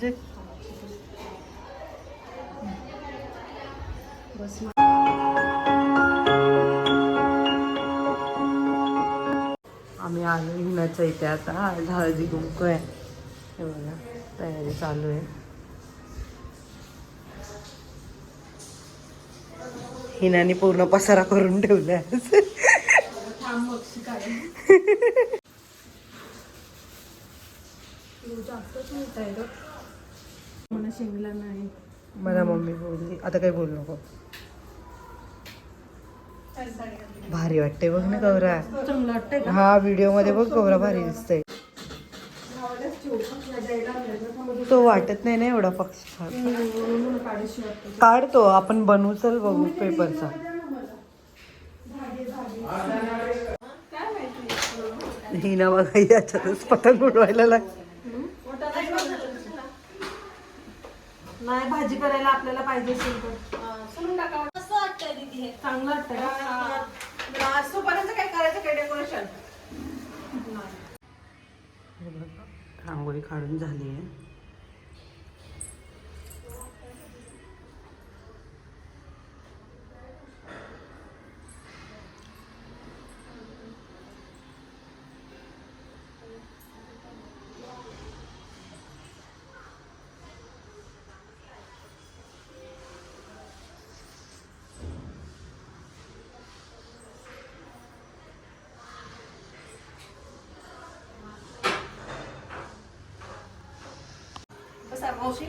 जे बस आम्ही आलो हिनाच्या इथे आता. आज हळदी कुंकू आहे. हे बघा तयारी चालू आहे. हिनाने पूर्ण पसारा करून ठेवलाय. मला शेंगला नाही. मला मम्मी बोलली. आता काही बोलू नको. भारी वाटते बघ ना गौरा. चांगलं वाटतंय का? हा व्हिडिओमध्ये बघ गौरा भारी दिसतंय. तो वाटत नाही ना एवढा पक्षी. काढीशी वाटतं काढतो आपण बनवू चल बघू पेपरचा. हिना बघा याच्यातच पतंग उडवायला लाग नाही भाजी करायला आपल्याला पाहिजे असेल तर. चांगलं वाटतंय का? काय करायचं काय डेकोरेशन रांगोळी काढून झाली आहे. बसा मावशी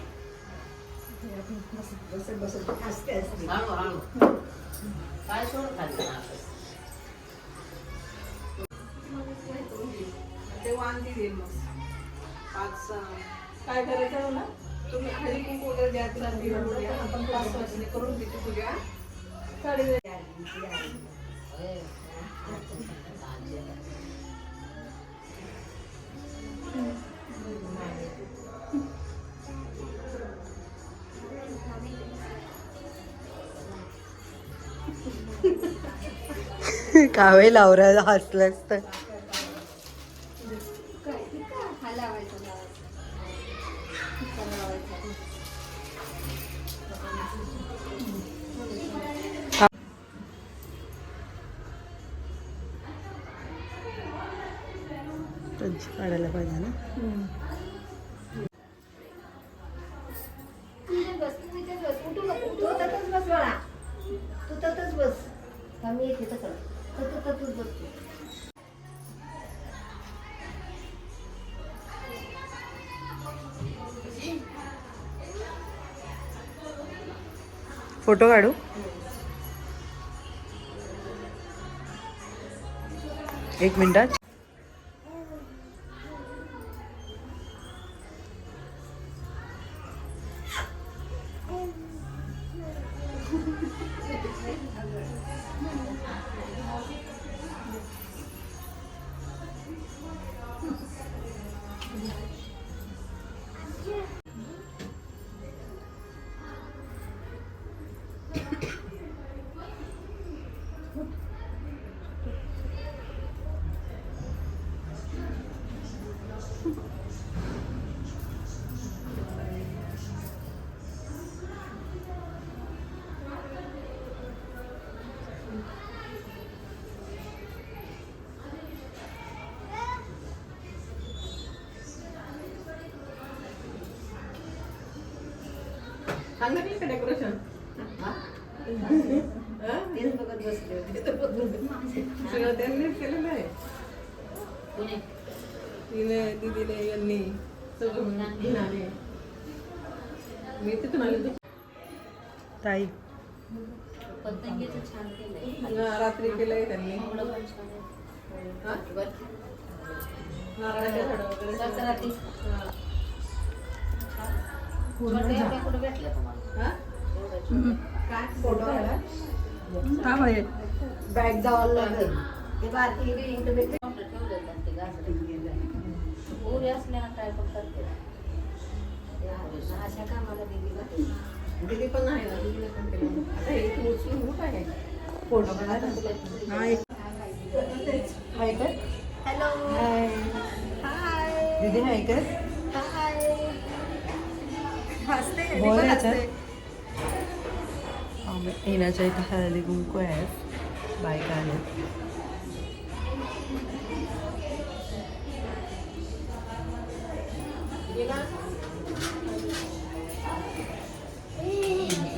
ते वांगी देईल मग पाच काय करायचं मला तुम्ही हळदी कुंकू वगैरे द्या तिला दिवा द्या आपण पाच वाजता करून तिची पूजा साडी कावे लावरा हसलंच तर काढायला पाहिजे ना. तू बस तू तसंच बस बाळा तू तसंच बस आम्ही येते तसं फोटो काढू? एक मिनिटात. सांग ना का डेकोरेशन तेच बघत बसले सगळं त्यांनीच केलेलं आहे. तिने दीदीने यांनी सगळं हिनाने मी तिथून आले ताई. रात्री केलंय त्यांनी. नारळाच्या झाडं वगैरे. काय? बॅग जावं लागेल. ते बारकी. पोरी असल्या काय पण करते. अशा कामाला दिली पण ना. पण आता उचलून हॅलो. हाय. हाय. दीदी हाय कर येण्याच्या इथे हळदी कुंकू आहे बायका आले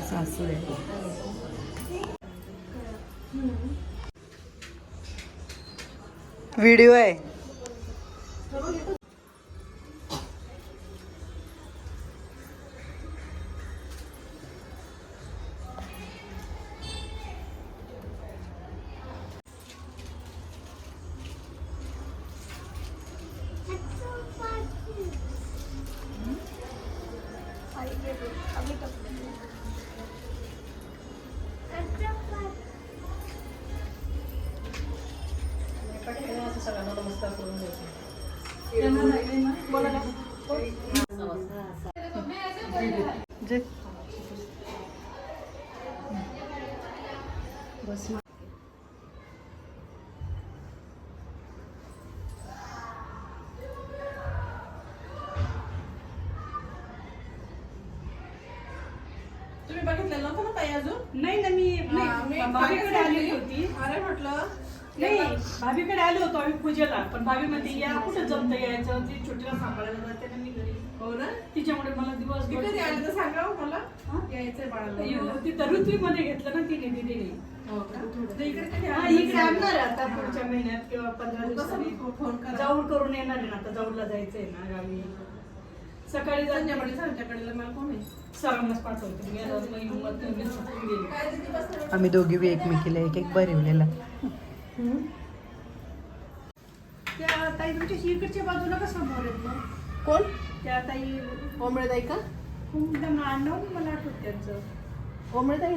सासू आहे व्हिडिओ आहे. जे तुम्ही बघितलेलं नव्हतं ना ताई अजून? नाही ना मी मी नाही, सांगितली. होती. अरे म्हटलं नाही. भाभीकडे आलो होतो आम्ही पूजेला पण भाभी म्हणते या कुठं जमत यायचं? ती छोटीला सांभाळायला जाते ना मी घरी. हो ना? तिच्यामुळे मला दिवस ती कधी आली तर सांगा हो मला. हा? यायचंय बाळाला. ती ऋतवी मध्ये घेतलं ना तिने दिदीने हो का? तर इकडे कधी हा आली? इकडे आणणार आहे आता पुढच्या महिन्यात किंवा पंधरा कसं दिवसांनी. फोन करा. करून येणार आहे ना आता जाऊडला जायचंय ना गावी. सकाळी संध्याकाळी जाते संध्याकाळीला मला कोण आहे? सरांनाच पाठवते. मी आता मग हिंमत नाही, मी सुटून गेली. काय ते दिवस आम्ही दोघी बी एकमेकीला एक एक भरवलेला. त्या ताई तुमच्या इकडच्या बाजूला का समोर आहेत कोण? त्या ताई कोंबडे ताई का खूप आडनाव मला आठवत त्यांचं. कोंबडे ताई